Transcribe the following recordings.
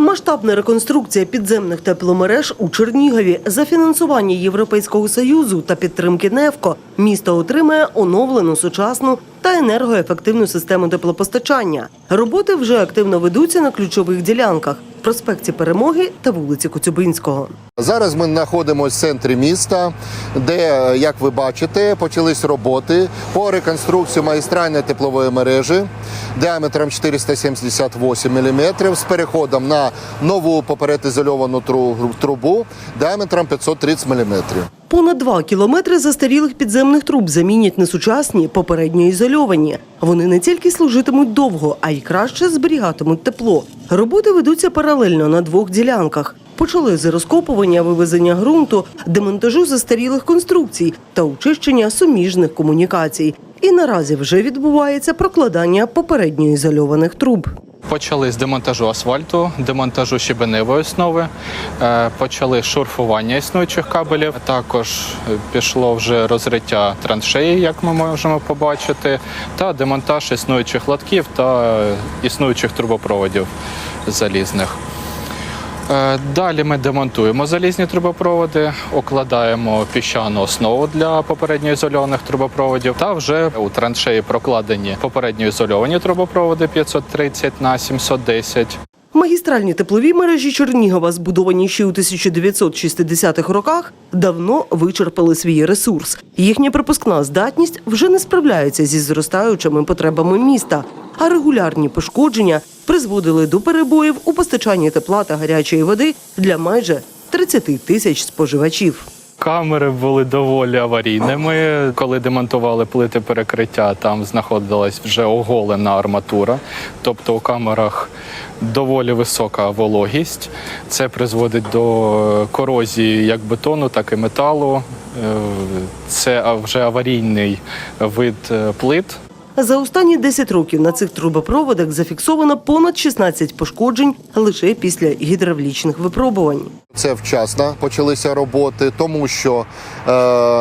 Масштабна реконструкція підземних тепломереж у Чернігові за фінансування Європейського союзу та підтримки НЕВКО місто отримає оновлену сучасну та енергоефективну систему теплопостачання. Роботи вже активно ведуться на ключових ділянках проспекті Перемоги та вулиці Коцюбинського. Зараз ми знаходимося в центрі міста, де, як ви бачите, почались роботи по реконструкції магістральної теплової мережі діаметром 478 мм з переходом на нову попередізольовану тру- трубу діаметром 530 мм. Понад два кілометри застарілих підземних труб замінять на сучасні попередньо ізольовані. Вони не тільки служитимуть довго, а й краще зберігатимуть тепло. Роботи ведуться паралельно на двох ділянках. Почали з розкопування, вивезення ґрунту, демонтажу застарілих конструкцій та очищення суміжних комунікацій. І наразі вже відбувається прокладання попередньо ізольованих труб. Почали з демонтажу асфальту, демонтажу щебеневої основи, е, почали шурфування існуючих кабелів. Також е, пішло вже розриття траншеї, як ми можемо побачити, та демонтаж існуючих латків та існуючих трубопроводів залізних. Е, Далі ми демонтуємо залізні трубопроводи, укладаємо піщану основу для попередньо ізольованих трубопроводів. Та вже у траншеї прокладені попередньо ізольовані трубопроводи 530 на 710. Магістральні теплові мережі Чернігова, збудовані ще у 1960-х роках, давно вичерпали свій ресурс. Їхня пропускна здатність вже не справляється зі зростаючими потребами міста, а регулярні пошкодження призводили до перебоїв у постачанні тепла та гарячої води для майже 30 тисяч споживачів. Камери були доволі аварійними. Коли демонтували плити перекриття, там знаходилась вже оголена арматура. Тобто у камерах доволі висока вологість. Це призводить до корозії як бетону, так і металу. Е, Це вже аварійний вид е, плит. За останні 10 років на цих трубопроводах зафіксовано понад 16 пошкоджень лише після гідравлічних випробувань. Це вчасно почалися роботи, тому що е,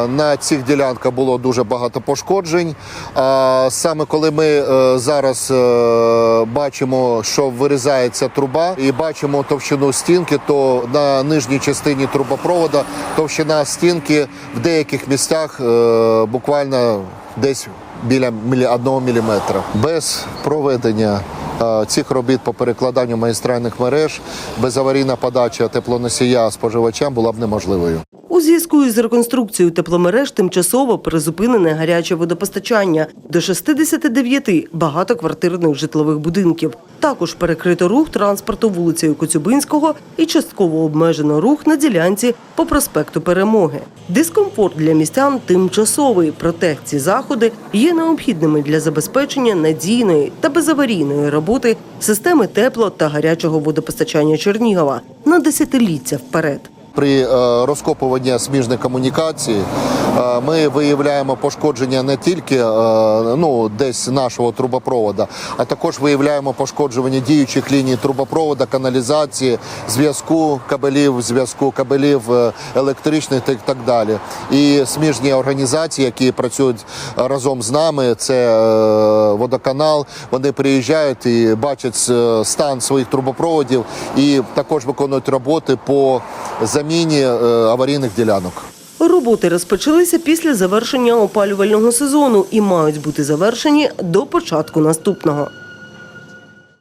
на цих ділянках було дуже багато пошкоджень. А саме коли ми е, зараз е, бачимо, що вирізається труба, і бачимо товщину стінки, то на нижній частині трубопровода товщина стінки в деяких місцях е, буквально десь біля одного міліметра. Без проведення цих робіт по перекладанню магістральних мереж безаварійна подача теплоносія споживачам була б неможливою. У зв'язку із реконструкцією тепломереж тимчасово призупинене гаряче водопостачання до 69 багатоквартирних житлових будинків. Також перекрито рух транспорту вулицею Коцюбинського і частково обмежено рух на ділянці по проспекту Перемоги. Дискомфорт для містян тимчасовий, проте ці заходи є необхідними для забезпечення надійної та безаварійної роботи системи тепло та гарячого водопостачання Чернігова на десятиліття вперед. При е, розкопуванні сміжних комунікацій е, ми виявляємо пошкодження не тільки е, ну, десь нашого трубопровода, а також виявляємо пошкодження діючих ліній трубопровода, каналізації, зв'язку кабелів, зв'язку кабелів електричних та так далі. І сміжні організації, які працюють разом з нами, це водоканал. Вони приїжджають і бачать стан своїх трубопроводів і також виконують роботи по заміні е, аварійних ділянок. Роботи розпочалися після завершення опалювального сезону і мають бути завершені до початку наступного.